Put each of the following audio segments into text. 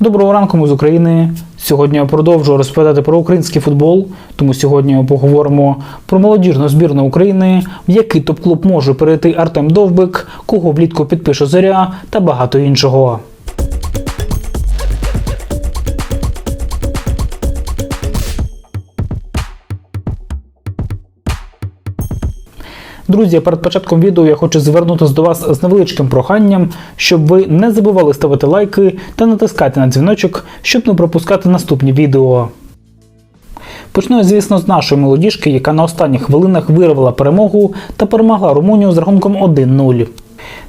Доброго ранку ми з України. Сьогодні я продовжую розповідати про український футбол. Тому сьогодні поговоримо про молодіжну збірну України, в який топ-клуб може перейти Артем Довбик, кого влітку підпише Зоря та багато іншого. Друзі, перед початком відео я хочу звернутися до вас з невеличким проханням, щоб ви не забували ставити лайки та натискати на дзвіночок, щоб не пропускати наступні відео. Почну, звісно, з нашої молодіжки, яка на останніх хвилинах вирвала перемогу та перемогла Румунію з рахунком 1-0.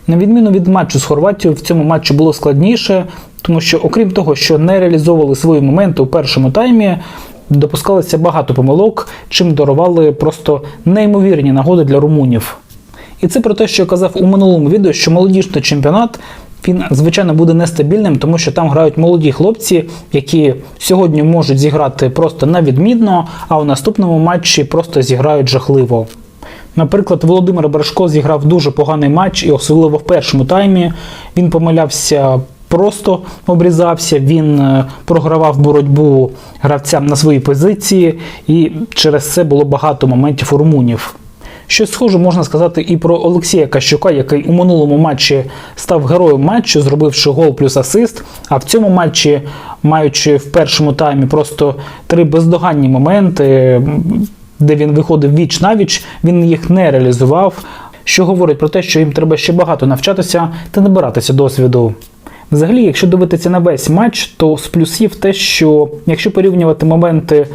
На відміну від матчу з Хорватією, в цьому матчі було складніше, тому що, окрім того, що не реалізовували свої моменти у першому таймі, допускалося багато помилок, чим дарували просто неймовірні нагоди для румунів. І це про те, що я казав у минулому відео, що молодіжний чемпіонат він, звичайно, буде нестабільним, тому що там грають молоді хлопці, які сьогодні можуть зіграти просто навідмінно, а у наступному матчі просто зіграють жахливо. Наприклад, Володимир Брашко зіграв дуже поганий матч, і особливо в першому таймі він помилявся. Просто обрізався, він е, програвав боротьбу гравцям на своїй позиції, і через це було багато моментів у румунів. Щось схоже можна сказати і про Олексія Кащука, який у минулому матчі став героєм матчу, зробивши гол плюс асист. А в цьому матчі, маючи в першому таймі просто три бездоганні моменти, де він виходив віч на віч, він їх не реалізував, що говорить про те, що їм треба ще багато навчатися та набиратися досвіду. Взагалі, якщо дивитися на весь матч, то з плюсів те, що якщо порівнювати моменти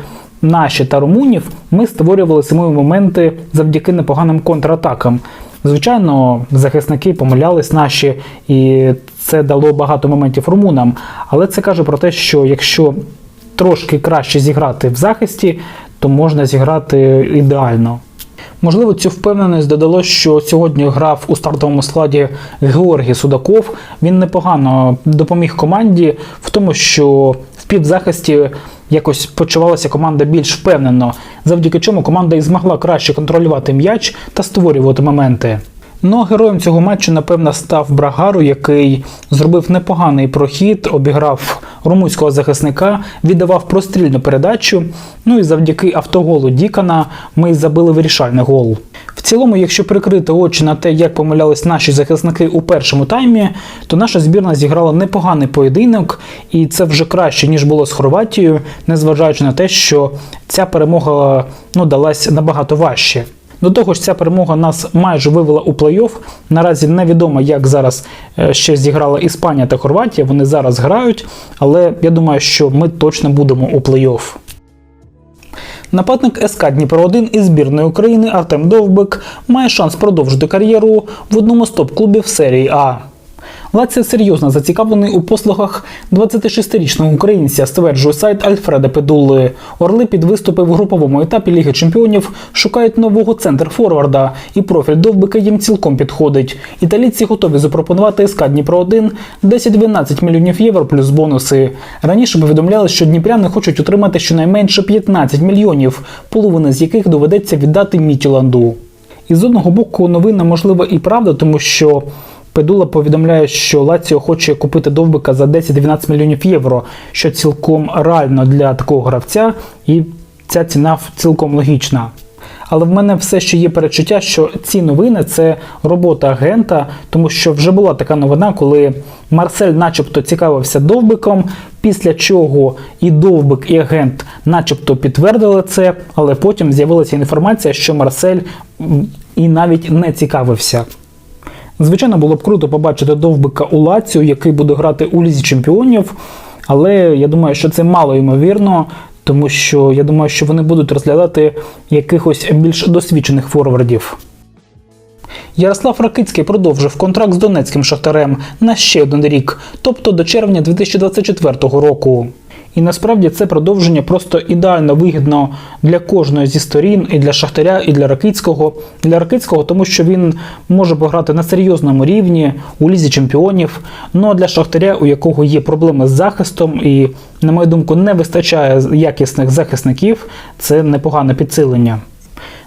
наші та румунів, ми створювали самі моменти завдяки непоганим контратакам. Звичайно, захисники помилялись наші, і це дало багато моментів румунам. Але це каже про те, що якщо трошки краще зіграти в захисті, то можна зіграти ідеально. Можливо, цю впевненість додало, що сьогодні грав у стартовому складі Георгій Судаков. Він непогано допоміг команді в тому, що в півзахисті якось почувалася команда більш впевнено, завдяки чому команда і змогла краще контролювати м'яч та створювати моменти. Ну а героєм цього матчу, напевно, став Брагару, який зробив непоганий прохід, обіграв румунського захисника, віддавав прострільну передачу. Ну і завдяки автоголу Дікана ми забили вирішальний гол. В цілому, якщо прикрити очі на те, як помилялись наші захисники у першому таймі, то наша збірна зіграла непоганий поєдинок, і це вже краще, ніж було з Хорватією, незважаючи на те, що ця перемога ну, далась набагато важче. До того ж, ця перемога нас майже вивела у плей-офф. Наразі невідомо, як зараз е, ще зіграла Іспанія та Хорватія. Вони зараз грають, але я думаю, що ми точно будемо у плей-офф. Нападник СК Дніпро 1 із збірної України Артем Довбик має шанс продовжити кар'єру в одному з топ-клубів серії А. Лація серйозно зацікавлений у послугах 26-річного українця, стверджує сайт Альфреда Педули. Орли під виступи в груповому етапі Ліги Чемпіонів шукають нового центр форварда, і профіль довбика їм цілком підходить. Італійці готові запропонувати СК Дніпро 1 10-12 мільйонів євро плюс бонуси. Раніше повідомляли, що дніпряни хочуть отримати щонайменше 15 мільйонів, половина з яких доведеться віддати Мітіланду. І з одного боку, новина можливо і правда, тому що. Педула повідомляє, що Лаціо хоче купити довбика за 10-12 мільйонів євро, що цілком реально для такого гравця, і ця ціна цілком логічна. Але в мене все ще є перечуття, що ці новини це робота агента, тому що вже була така новина, коли Марсель, начебто, цікавився довбиком, після чого і довбик, і агент, начебто, підтвердили це, але потім з'явилася інформація, що Марсель і навіть не цікавився. Звичайно, було б круто побачити довбика у Лаціо, який буде грати у лізі чемпіонів, але я думаю, що це мало ймовірно, тому що я думаю, що вони будуть розглядати якихось більш досвідчених форвардів. Ярослав Ракицький продовжив контракт з Донецьким шахтарем на ще один рік, тобто до червня 2024 року. І насправді це продовження просто ідеально вигідно для кожної зі сторін, і для Шахтаря, і для Ракицького. Для Ракицького, тому що він може пограти на серйозному рівні у лізі чемпіонів. Ну а для Шахтаря, у якого є проблеми з захистом, і, на мою думку, не вистачає якісних захисників, це непогане підсилення.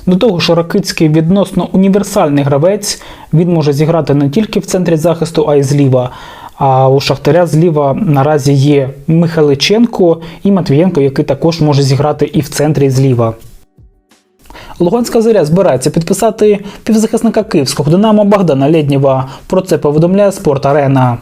До того ж, Ракицький відносно універсальний гравець, він може зіграти не тільки в центрі захисту, а й зліва. А у Шахтаря зліва наразі є Михайличенко і Матвієнко, який також може зіграти і в центрі зліва. Луганська зоря збирається підписати півзахисника київського Динамо Богдана Лєднєва. Про це повідомляє Спорт Арена.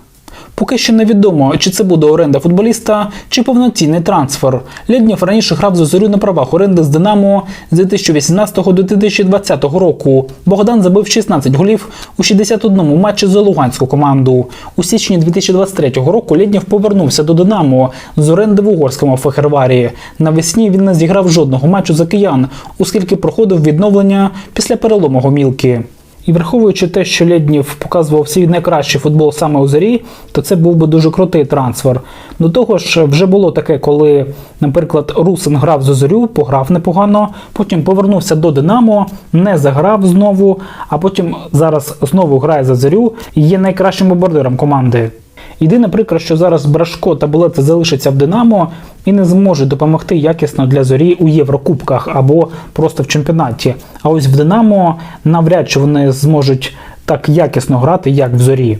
Поки що невідомо, чи це буде оренда футболіста, чи повноцінний трансфер. Лєднєв раніше грав за зорю на правах оренди з Динамо з 2018 до 2020 року. Богдан забив 16 голів у 61 матчі за луганську команду. У січні 2023 року Лєднєв повернувся до Динамо з оренди в угорському Фехерварі. Навесні він не зіграв жодного матчу за киян, оскільки проходив відновлення після перелому гомілки. І враховуючи те, що Ліднів показував свій найкращий футбол саме у зорі, то це був би дуже крутий трансфер. До того ж, вже було таке, коли, наприклад, Русин грав за зорю, пограв непогано, потім повернувся до Динамо, не заграв знову, а потім зараз знову грає за зорю і є найкращим бомбардиром команди. Єдине прикро, що зараз Брашко та Булеца залишаться в Динамо і не зможуть допомогти якісно для зорі у Єврокубках або просто в чемпіонаті. А ось в Динамо навряд чи вони зможуть так якісно грати, як в зорі.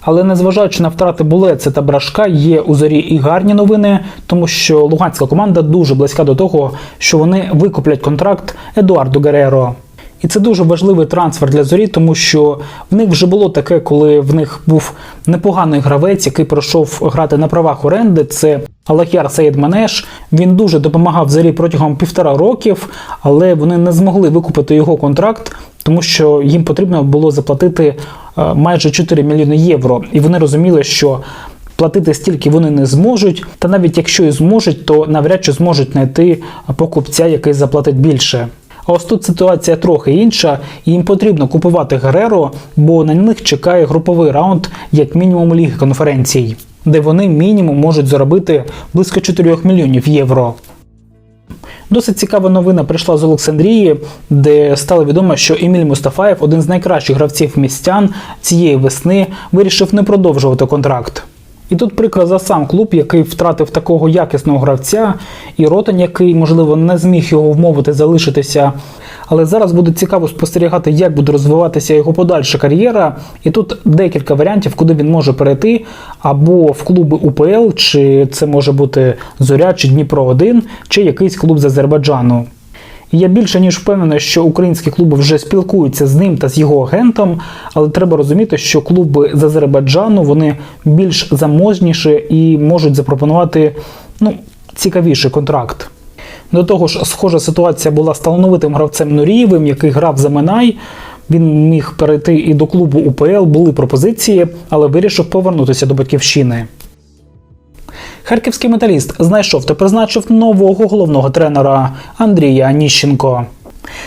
Але незважаючи на втрати Булеці та Брашка, є у зорі і гарні новини, тому що луганська команда дуже близька до того, що вони викуплять контракт Едуарду Гереро. І це дуже важливий трансфер для зорі, тому що в них вже було таке, коли в них був непоганий гравець, який пройшов грати на правах оренди. Це Алахяр Саїд Манеш. Він дуже допомагав зорі протягом півтора років, але вони не змогли викупити його контракт, тому що їм потрібно було заплатити е, майже 4 мільйони євро. І вони розуміли, що платити стільки вони не зможуть. Та навіть якщо і зможуть, то навряд чи зможуть знайти покупця, який заплатить більше. А ось тут ситуація трохи інша, їм потрібно купувати Гереро, бо на них чекає груповий раунд, як мінімум ліги конференцій, де вони мінімум можуть заробити близько 4 мільйонів євро. Досить цікава новина прийшла з Олександрії, де стало відомо, що Еміль Мустафаєв, один з найкращих гравців містян цієї весни, вирішив не продовжувати контракт. І тут прикро за сам клуб, який втратив такого якісного гравця, і Ротань, який, можливо, не зміг його вмовити залишитися. Але зараз буде цікаво спостерігати, як буде розвиватися його подальша кар'єра. І тут декілька варіантів, куди він може перейти, або в клуби УПЛ, чи це може бути Зоря, чи Дніпро 1 чи якийсь клуб з Азербайджану. І я більше ніж впевнений, що українські клуби вже спілкуються з ним та з його агентом, але треба розуміти, що клуби з Азербайджану вони більш заможніші і можуть запропонувати ну, цікавіший контракт. До того ж, схожа ситуація була з талановитим гравцем Нурієвим, який грав за Минай. Він міг перейти і до клубу УПЛ, були пропозиції, але вирішив повернутися до батьківщини. Харківський металіст знайшов та призначив нового головного тренера Андрія Аніщенко.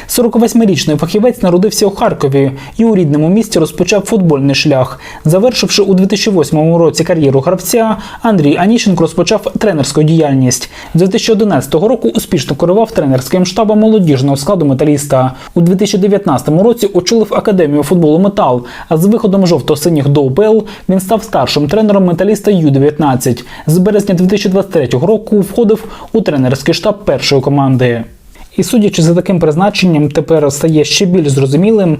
48-річний фахівець народився у Харкові і у рідному місті розпочав футбольний шлях. Завершивши у 2008 році кар'єру гравця, Андрій Аніщенко розпочав тренерську діяльність. З 2011 року успішно керував тренерським штабом молодіжного складу металіста. У 2019 році очолив академію футболу Метал. А з виходом жовто-синіх до УПЛ він став старшим тренером металіста Ю-19. З березня 2023 року входив у тренерський штаб першої команди. І судячи за таким призначенням, тепер стає ще більш зрозумілим,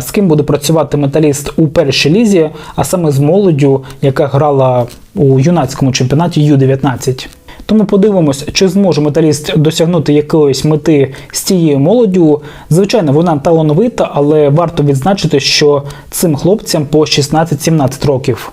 з ким буде працювати металіст у першій лізі, а саме з молоддю, яка грала у юнацькому чемпіонаті Ю-19. Тому подивимось, чи зможе металіст досягнути якоїсь мети з цією молоддю. Звичайно, вона талановита, але варто відзначити, що цим хлопцям по 16-17 років.